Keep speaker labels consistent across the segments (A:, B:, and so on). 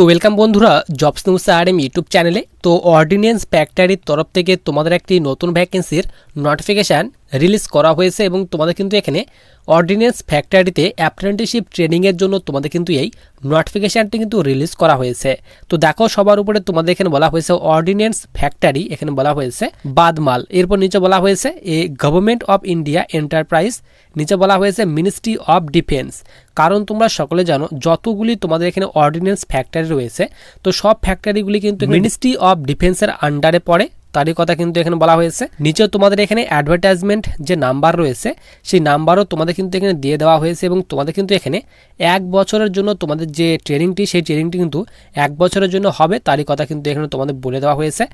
A: তো ওয়েলকাম বন্ধুরা jobs news R M YouTube চ্যানেলে তো অর্ডিন্যান্স ফ্যাক্টরির তরফ থেকে তোমাদের একটি নতুন ভ্যাকেন্সির নোটিফিকেশান রিলিজ করা হয়েছে এবং তোমাদের কিন্তু এখানে অর্ডিন্যান্স ফ্যাক্টরিতে অ্যাপ্রেন্টিসশিপ ট্রেনিংয়ের জন্য তোমাদের কিন্তু এই নোটিফিকেশানটি কিন্তু রিলিজ করা হয়েছে। তো দেখো সবার উপরে তোমাদের এখানে বলা হয়েছে অর্ডিন্যান্স ফ্যাক্টরি এখানে বলা হয়েছে বাদমাল। এরপর নিচে বলা হয়েছে a government of India enterprise নিচে বলা হয়েছে মিনিস্ট্রি অফ ডিফেন্স কারণ তোমরা সকলে জানো যতগুলি তোমাদের এখানে অর্ডিন্যান্স ফ্যাক্টরি রয়েছে তো সব ফ্যাক্টরিগুলি কিন্তু মিনিস্ট্রি অফ ডিফেন্সের আন্ডারে পড়ে। তারই কথা কিন্তু এখানে বলা হয়েছে। নিচে তোমাদের এখানে অ্যাডভার্টাইজমেন্ট যে নাম্বার রয়েছে, সেই নাম্বারও তোমাদের কিন্তু এখানে দিয়ে দেওয়া হয়েছে এবং তোমাদের কিন্তু এখানে এক বছরের জন্য তোমাদের যে ট্রেনিংটি সেই ট্রেনিংটি কিন্তু এক বছরের জন্য হবে, তারই কথা কিন্তু এখানে তোমাদের বলে দেওয়া হয়েছে।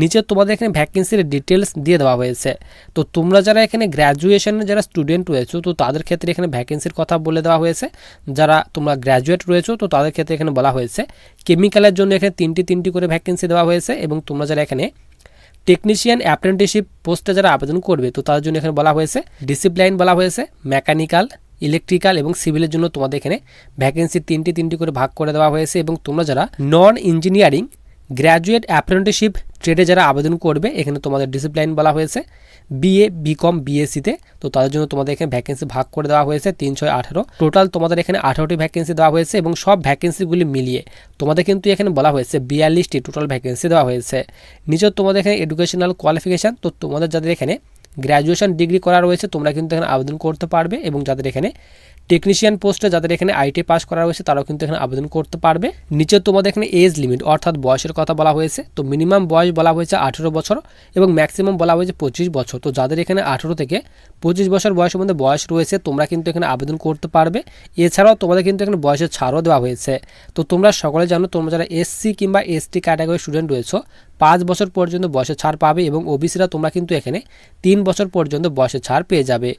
A: নিচে তোমাদের এখানে ভ্যাকেন্সির ডিটেলস দিয়ে দেওয়া হয়েছে। তো তোমরা যারা এখানে গ্র্যাজুয়েশনের যারা স্টুডেন্ট রয়েছো, তো তাদের ক্ষেত্রে এখানে ভ্যাকেন্সির কথা বলে দেওয়া হয়েছে। যারা তোমরা গ্র্যাজুয়েট রয়েছো, তো তাদের ক্ষেত্রে এখানে বলা হয়েছে। কেমিক্যালের জন্য এখানে তিনটি তিনটি করে ভ্যাকেন্সি দেওয়া হয়েছে এবং তোমরা যারা এখানে টেকনিশিয়ান অ্যাপ্রেন্টিসশিপ পোস্টে যারা আবেদন করবে, তো তাদের জন্য এখানে বলা হয়েছে ডিসিপ্লাইন বলা হয়েছে মেকানিক্যাল ইলেকট্রিক্যাল এবং সিভিলের জন্য তোমাদের এখানে ভ্যাকেন্সি তিনটি তিনটি করে ভাগ করে দেওয়া হয়েছে এবং তোমরা যারা নন ইঞ্জিনিয়ারিং গ্র্যাজুয়েট অ্যাপ্রেন্টিসশিপ ট্রেডে যারা আবেদন করবে, এখানে তোমাদের ডিসিপ্লাইন বলা হয়েছে। বিএ বিকম বিএসসিতে তো। তাদের জন্য তোমাদের এখানে ভ্যাকেন্সি ভাগ করে দেওয়া হয়েছে তিন, ছয়, আঠারো। টোটাল তোমাদের এখানে আঠারোটি ভ্যাকেন্সি দেওয়া হয়েছে এবং সব ভ্যাকেন্সিগুলি মিলিয়ে তোমাদের কিন্তু এখানে বলা হয়েছে বিয়াল্লিশটি টোটাল ভ্যাকেন্সি দেওয়া হয়েছে। নিচে তোমাদের এখানে এডুকেশনাল কোয়ালিফিকেশান তো তোমাদের যাদের এখানে গ্র্যাজুয়েশন ডিগ্রি করা রয়েছে, তোমরা কিন্তু এখানে আবেদন করতে পারবে এবং যাদের এখানে টেকনিশিয়ান পোস্টে যাদের এখানে আইটি পাস করা রয়েছে তারাও কিন্তু এখানে আবেদন করতে পারবে। নিচে তোমাদের এখানে এজ লিমিট অর্থাৎ বয়সের কথা বলা হয়েছে। তো মিনিমাম বয়স বলা হয়েছে আঠেরো বছর এবং ম্যাক্সিমাম বলা হয়েছে পঁচিশ বছর। তো যাদের এখানে আঠেরো থেকে পঁচিশ বছর বয়সের মধ্যে বয়স রয়েছে, তোমরা কিন্তু এখানে আবেদন করতে পারবে। এছাড়াও তোমাদের কিন্তু এখানে বয়সের ছাড়ও দেওয়া হয়েছে। তো তোমরা সকলে জানো, তোমরা যারা এসসি কিংবা এসটি ক্যাটাগরি স্টুডেন্ট রয়েছে, পাঁচ বছর পর্যন্ত বয়সের ছাড় পাবে এবং ওবিসিরা তোমরা কিন্তু এখানে তিন বছর পর্যন্ত বয়সের ছাড় পেয়ে যাবে।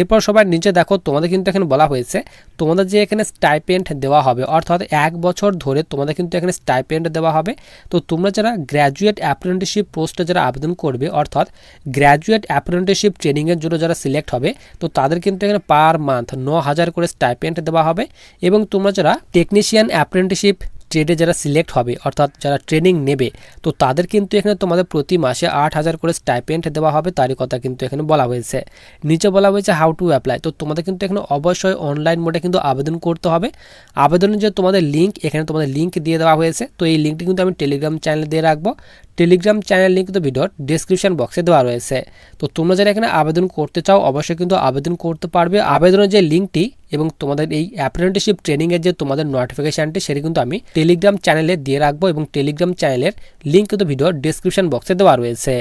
A: এরপর সবার নিচে দেখো, তোমাদের কিন্তু এখানে বলা হয়েছে, তোমাদের যে এখানে স্টাইপেন্ড দেওয়া হবে, অর্থাৎ এক বছর ধরে তোমাদের কিন্তু এখানে স্টাইপেন্ড দেওয়া হবে। তো তোমরা যারা গ্র্যাজুয়েট অ্যাপ্রেন্টিসশিপ পোস্টে যারা আবেদন করবে, অর্থাৎ গ্র্যাজুয়েট অ্যাপ্রেন্টিসশিপ ট্রেনিংয়ের জন্য যারা সিলেক্ট হবে, তো তাদের কিন্তু এখানে পার মান্থ ন হাজার করে স্টাইপেন্ড দেওয়া হবে। এবং তোমরা যারা টেকনিশিয়ান অ্যাপ্রেন্টিসশিপ ট্রেডে যারা সিলেক্ট হবে, অর্থাৎ যারা ট্রেনিং নেবে, তো তাদের কিন্তু এখানে তোমাদের প্রতি মাসে আট হাজার করে স্টাইপেন্ট দেওয়া হবে, তারই কথা কিন্তু এখানে বলা হয়েছে। নিচে বলা হয়েছে হাউ টু অ্যাপ্লাই তো তোমাদের কিন্তু এখানে অবশ্যই অনলাইন মোডে কিন্তু আবেদন করতে হবে। আবেদনের যে তোমাদের লিঙ্ক এখানে তোমাদের লিঙ্ক দিয়ে দেওয়া হয়েছে, তো এই লিঙ্কটি কিন্তু আমি টেলিগ্রাম চ্যানেলে দিয়ে রাখব। টেলিগ্রাম চ্যানেল লিঙ্ক কিন্তু ভিডিওর ডিসক্রিপশন বক্সে দেওয়া রয়েছে। তো তোমরা যারা এখানে আবেদন করতে চাও, অবশ্যই কিন্তু আবেদন করতে পারবে। আবেদনের যে লিঙ্কটি এবং তোমাদের এই অ্যাপ্রেন্টিসশিপ ট্রেনিংয়ের যে তোমাদের নোটিফিকেশানটি সেটি কিন্তু আমি টেলিগ্রাম চ্যানেলে দিয়ে রাখব এবং টেলিগ্রাম চ্যানেলের লিঙ্ক কিন্তু ভিডিওর ডিসক্রিপশন বক্সে দেওয়া রয়েছে।